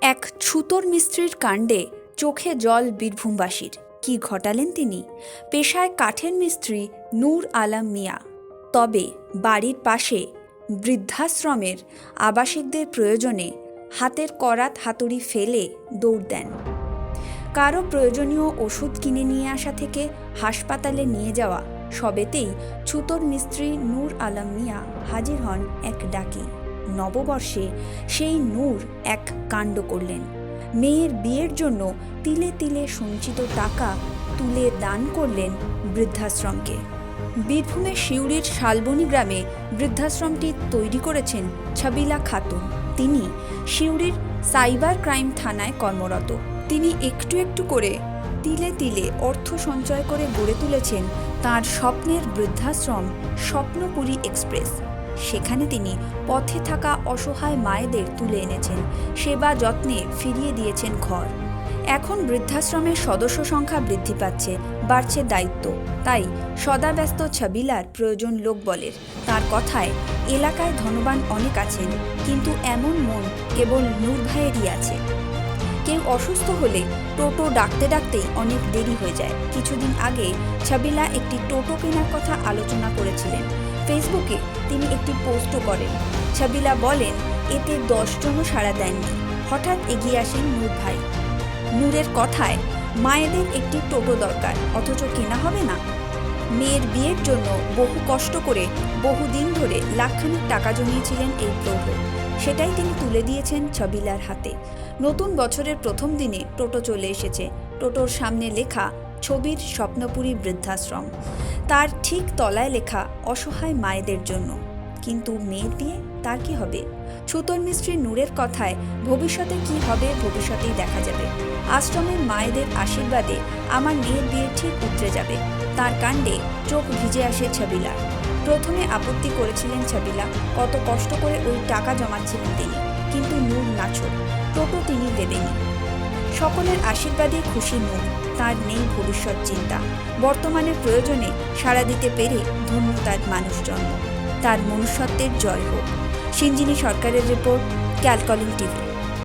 এক ছুতোর মিস্ত্রির কাণ্ডে চোখে জল বীরভূমবাসীর। কি ঘটালেন তিনি? পেশায় কাঠের মিস্ত্রি নূর আলম মিয়া। তবে বাড়ির পাশে বৃদ্ধাশ্রমের আবাসিকদের প্রয়োজনে হাতের করাত হাতুড়ি ফেলে দৌড় দেন। কারও প্রয়োজনীয় ওষুধ কিনে নিয়ে আসা থেকে হাসপাতালে নিয়ে যাওয়া সবেতেই ছুতোর মিস্ত্রি নূর আলম মিয়া হাজির হন এক ডাকে। নববর্ষে সেই নূর এক কাণ্ড করলেন। মেয়ের বিয়ের জন্য তিলে তিলে সঞ্চিত টাকা তুলে দান করলেন বৃদ্ধাশ্রমকে। বীরভূমের শিউরির শালবনী গ্রামে বৃদ্ধাশ্রমটি তৈরি করেছেন ছাবিলা খাতুন। তিনি শিউরির সাইবার ক্রাইম থানায় কর্মরত। তিনি একটু একটু করে তিলে তিলে অর্থ সঞ্চয় করে গড়ে তুলেছেন তার স্বপ্নের বৃদ্ধাশ্রম স্বপ্নপুরী এক্সপ্রেস। সেখানে তিনি পথে থাকা অসহায় মায়েদের তুলে এনেছেন। সেবা যত্নে ফিরিয়ে দিয়েছেন ঘর। এখন বৃদ্ধাশ্রমের সদস্য সংখ্যা বৃদ্ধি পাচ্ছে, বাড়ছে দায়িত্ব। তাই সদাব্যস্ত ছাবিলার প্রয়োজন লোকবলের। তার কথায়, এলাকায় ধনবান অনেক আছেন, কিন্তু এমন মন কেবল নূর ভাইয়েরই আছে। কেউ অসুস্থ হলে টোটো ডাকতে ডাকতেই অনেক দেরি হয়ে যায়। কিছুদিন আগে ছাবিলা একটি টোটো কেনার কথা আলোচনা করেছিলেন। ফেসবুকে তিনি একটি পোস্টও করেন। ছাবিলা বলেন, এতে দশজনও সাড়া দেননি। হঠাৎ এগিয়ে আসেন নূর ভাই। নূরের কথায়, মায়েদের একটি টোটো দরকার, অথচ কেনা হবে না। মেয়ের বিয়ের জন্য বহু কষ্ট করে বহুদিন ধরে লাখখানিক টাকা জমিয়েছিলেন এই প্রৌঢ় সেটাই তিনি তুলে দিয়েছেন ছবিলার হাতে। নতুন বছরের প্রথম দিনে টোটো চলে এসেছে। টোটোর সামনে লেখা ছবির স্বপ্নপুরী বৃদ্ধাশ্রম। তার ঠিক তলায় লেখা, অসহায় মায়েদের জন্য। কিন্তু মেয়ের বিয়ে, তার কি হবে? ছুতর মিস্ত্রি নূরের কথায়, ভবিষ্যতে কি হবে ভবিষ্যতেই দেখা যাবে। আশ্রমের মায়েদের আশীর্বাদে আমার মেয়ের বিয়ে ঠিক উতরে যাবে। তার কাণ্ডে চোখ ভিজে আসে ছবিলা প্রথমে আপত্তি করেছিলেন ছবিলা, কত কষ্ট করে ওই টাকা জমাচ্ছিলেন তিনি। কিন্তু নূর নাছর, টোটো তিনি দেবেনি সকলের আশীর্বাদে খুশি মন তার নেই ভবিষ্যৎ চিন্তা। বর্তমানের প্রয়োজনে সাড়া দিতে পেরে ধন্য তার মানুষ জন্ম। তার মনুষ্যত্বের জয় হোক। সিঞ্জিনী সরকারের রিপোর্ট, ক্যালকলিং টিভি।